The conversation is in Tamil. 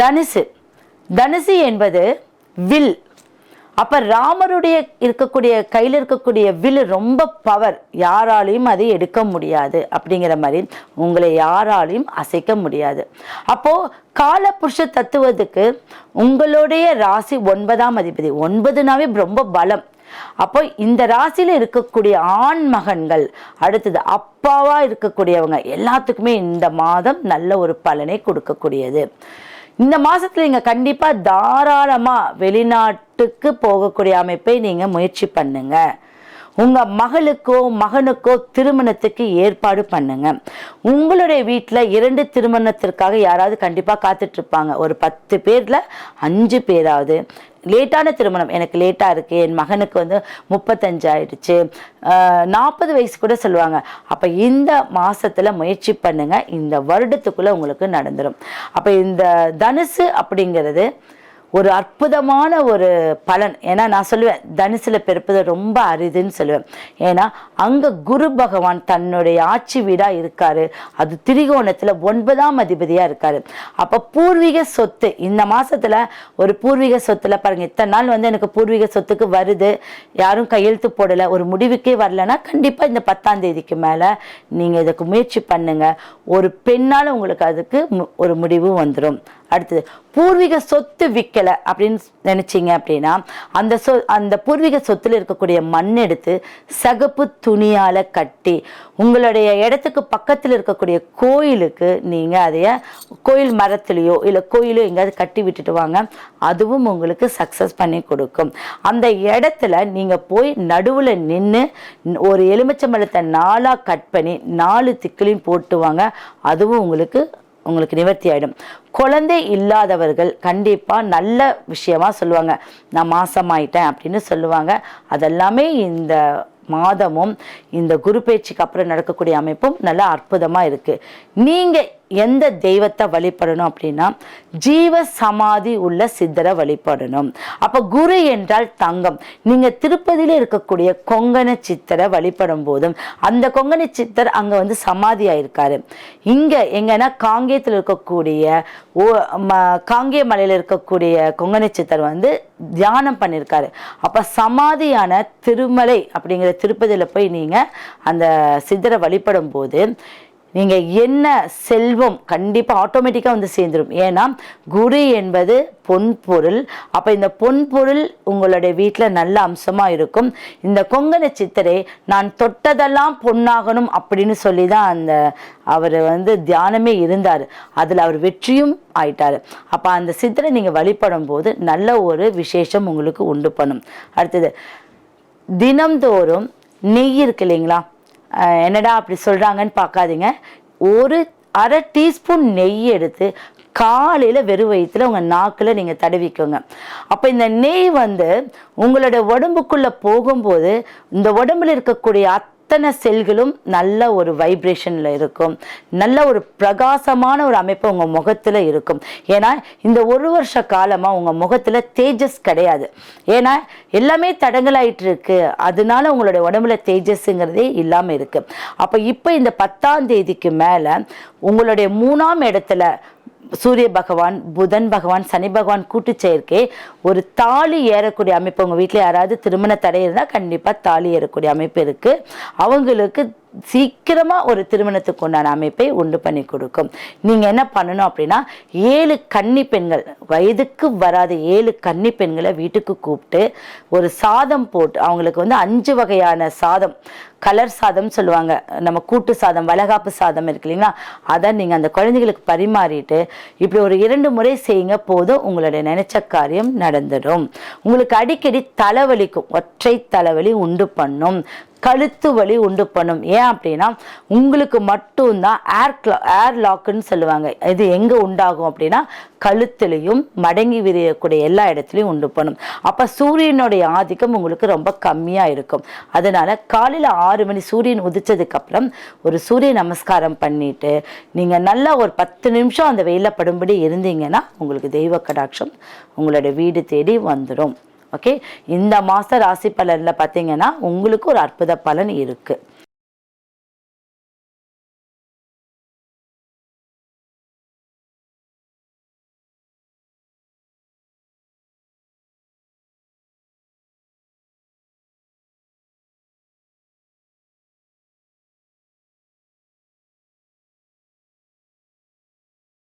தனுசு. தனுசு என்பது வில். அப்போ ராமருடைய இருக்கக்கூடிய கையில் இருக்கக்கூடிய வில் ரொம்ப பவர் யாராலையும் அதை எடுக்க முடியாது அப்படிங்கிற மாதிரி உங்களை யாராலையும் அசைக்க முடியாது. அப்போது காலபுருஷ தத்துவத்துக்கு உங்களுடைய ராசி ஒன்பதாம் அதிபதி ஒன்பதுனாவே ரொம்ப பலம். அப்போ இந்த ராசியில் இருக்கக்கூடிய ஆண் மகன்கள் அடுத்தது அப்பாவாக இருக்கக்கூடியவங்க எல்லாத்துக்குமே இந்த மாதம் நல்ல ஒரு பலனை கொடுக்கக்கூடியது. இந்த மாதத்தில் நீங்கள் கண்டிப்பாக தாராளமாக வெளிநாட்டுக்கு போகக்கூடிய அமைப்பை நீங்கள் முயற்சி பண்ணுங்கள் உங்கள் மகளுக்கோ மகனுக்கோ திருமணத்துக்கு ஏற்பாடு பண்ணுங்க. உங்களுடைய வீட்டில் இரண்டு திருமணத்திற்காக யாராவது கண்டிப்பாக காத்துட்ருப்பாங்க. ஒரு பத்து பேரில் அஞ்சு பேராவது. லேட்டான திருமணம். எனக்கு லேட்டாக இருக்குது என் மகனுக்கு வந்து முப்பத்தஞ்சு ஆயிடுச்சு. நாற்பது வயசு கூட சொல்லுவாங்க. அப்போ இந்த மாதத்தில் முயற்சி பண்ணுங்கள் இந்த வருடத்துக்குள்ளே உங்களுக்கு நடந்துடும் அப்போ இந்த தனுசு அப்படிங்கிறது ஒரு அற்புதமான ஒரு பலன். ஏன்னா நான் சொல்லுவேன் தனுசில் பிறப்பது ரொம்ப அரிதுன்னு சொல்லுவேன். ஏன்னா அங்கே குரு பகவான் தன்னுடைய ஆட்சி வீடாக இருக்காரு. அது திரிகோணத்தில் ஒன்பதாம் அதிபதியாக இருக்காரு. அப்போ பூர்வீக சொத்து இந்த மாதத்தில் ஒரு பூர்வீக சொத்தில் பாருங்கள் இத்தனை நாள் வந்து எனக்கு பூர்வீக சொத்துக்கு வருது. யாரும் கையெழுத்து போடலை. ஒரு முடிவுக்கே வரலன்னா கண்டிப்பாக இந்த பத்தாம் தேதிக்கு மேலே நீங்கள் இதுக்கு முயற்சி பண்ணுங்கள் ஒரு பெண்ணால் உங்களுக்கு அதுக்கு மு- ஒரு முடிவு வந்துடும் அடுத்தது பூர்வீக சொத்து விற்கல அப்படின்னு நினச்சிங்க அப்படின்னா அந்த சொ அந்த பூர்வீக சொத்துல இருக்கக்கூடிய மண் எடுத்து சகப்பு துணியால் கட்டி உங்களுடைய இடத்துக்கு பக்கத்தில் இருக்கக்கூடிய கோயிலுக்கு நீங்கள் அதைய கோயில் மரத்துலேயோ இல்லை கோயிலோ எங்கேயாவது கட்டி விட்டுட்டு வாங்க. அதுவும் உங்களுக்கு சக்ஸஸ் பண்ணி கொடுக்கும். அந்த இடத்துல நீங்கள் போய் நடுவில் நின்று ஒரு எலுமிச்சம்பழத்தை நாலாக கட் பண்ணி நாலு திக்கிலையும் போட்டு வாங்க. அதுவும் உங்களுக்கு உங்களுக்கு நிவர்த்தி ஆகிடும் குழந்தை இல்லாதவர்கள் கண்டிப்பாக நல்ல விஷயமா சொல்லுவாங்க. நான் மாசமாயிட்டேன் அப்படின்னு சொல்லுவாங்க. அதெல்லாமே இந்த மாதமும் இந்த குரு பேச்சுக்கு அப்புறம் நடக்கக்கூடிய அமைப்பும் நல்லா அற்புதமாக இருக்குது நீங்கள் எந்த தெய்வத்தை வழிபடணும் அப்படின்னா ஜீவ சமாதி உள்ள சித்தரை வழிபடணும். அப்ப குரு என்றால் தங்கம். நீங்க திருப்பதியில இருக்கக்கூடிய கொங்கண சித்தரை வழிபடும் போதும் அந்த கொங்கண சித்தர் அங்க வந்து சமாதி ஆயிருக்காரு இங்க எங்கன்னா காங்கேயத்தில் இருக்கக்கூடிய ஓ ம- காங்கேய மலையில இருக்கக்கூடிய கொங்கண சித்தர் வந்து தியானம் பண்ணியிருக்காரு. அப்ப சமாதியான திருமலை அப்படிங்கிற திருப்பதியில போய் நீங்க அந்த சித்தரை வழிபடும் போது நீங்கள் என்ன செல்வம் கண்டிப்பாக ஆட்டோமேட்டிக்காக வந்து சேர்ந்துடும் ஏன்னா குரு என்பது பொன் பொருள். அப்போ இந்த பொன் பொருள் உங்களுடைய வீட்டில் நல்ல அம்சமாக இருக்கும். இந்த கொங்கண சித்தரை நான் தொட்டதெல்லாம் பொன்னாகணும் அப்படின்னு சொல்லி தான் அந்த அவர் வந்து தியானமே இருந்தார். அதில் அவர் வெற்றியும் ஆயிட்டார். அப்போ அந்த சித்தரை நீங்கள் வழிபடும் போது நல்ல ஒரு விசேஷம் உங்களுக்கு உண்டு பண்ணும். அடுத்தது தினம்தோறும் நெய் இருக்கு இல்லைங்களா? என்னடா அப்படி சொல்கிறாங்கன்னு பார்க்காதீங்க. ஒரு அரை டீஸ்பூன் நெய் எடுத்து காலையில் வெறும் வயிற்றுல உங்கள் நாக்கில் நீங்கள் தடவிக்கோங்க. அப்போ இந்த நெய் வந்து உங்களோட உடம்புக்குள்ளே போகும்போது இந்த உடம்புல இருக்கக்கூடிய அத்தனை செல்களும் நல்ல ஒரு வைப்ரேஷனில் இருக்கும். நல்ல ஒரு பிரகாசமான ஒரு அமைப்பு உங்கள் முகத்தில் இருக்கும். ஏன்னா இந்த ஒரு வருஷ காலமாக உங்கள் முகத்தில் தேஜஸ் கிடையாது. ஏன்னா எல்லாமே தடங்கலாயிட்டு இருக்கு அதனால உங்களுடைய உடம்புல தேஜஸ்ங்கிறதே இல்லாமல் இருக்குது அப்போ இப்போ இந்த பத்தாம் தேதிக்கு மேலே உங்களுடைய மூணாம் இடத்துல சூரிய பகவான் புதன் பகவான் சனி பகவான் கூட்டு சேர்க்கை ஒரு தாலி ஏறக்கூடிய அமைப்பு உங்கள் வீட்டில் யாராவது திருமண தடை இருந்தால் கண்டிப்பாக தாலி ஏறக்கூடிய அமைப்பு இருக்குது அவங்களுக்கு சீக்கிரமாக ஒரு திருமணத்துக்கு உண்டான அமைப்பை உண்டு பண்ணி கொடுக்கும். நீங்கள் என்ன பண்ணணும் அப்படின்னா ஏழு கன்னி பெண்கள் வயதுக்கு வராத ஏழு கன்னி பெண்களை வீட்டுக்கு கூப்பிட்டு ஒரு சாதம் போட்டு அவங்களுக்கு வந்து அஞ்சு வகையான சாதம் கலர் சாதம் சொல்லுவாங்க. நம்ம கூட்டு சாதம் வளகாப்பு சாதம் இருக்கு இல்லைங்களா? அதை நீங்கள் அந்த குழந்தைகளுக்கு பரிமாறிட்டு இப்படி ஒரு இரண்டு முறை செய்யுங்க போதும் உங்களுடைய நினைச்ச காரியம் நடந்துடும். உங்களுக்கு அடிக்கடி தலைவலிக்கும் ஒற்றை தலைவலி உண்டு பண்ணும். கழுத்து வலி உண்டு பண்ணும். ஏன் அப்படின்னா உங்களுக்கு மட்டும்தான் ஏர் ஏர் லாக்குன்னு சொல்லுவாங்க. இது எங்கே உண்டாகும் அப்படின்னா கழுத்துலையும் மடங்கி விரியக்கூடிய எல்லா இடத்துலையும் உண்டு பண்ணும். அப்போ சூரியனுடைய ஆதிக்கம் உங்களுக்கு ரொம்ப கம்மியாக இருக்கும். அதனால் காலையில் ஆறு மணி சூரியன் உதிச்சதுக்கப்புறம் ஒரு சூரிய நமஸ்காரம் பண்ணிவிட்டு நீங்கள் நல்லா ஒரு பத்து நிமிஷம் அந்த வெயிலில் படும்படி இருந்தீங்கன்னா உங்களுக்கு தெய்வ கடாட்சம் உங்களோட வீடு தேடி வந்துடும் ஓகே இந்த மாத ராசி பலனில் பார்த்தீங்கன்னா உங்களுக்கு ஒரு அற்புத பலன் இருக்குது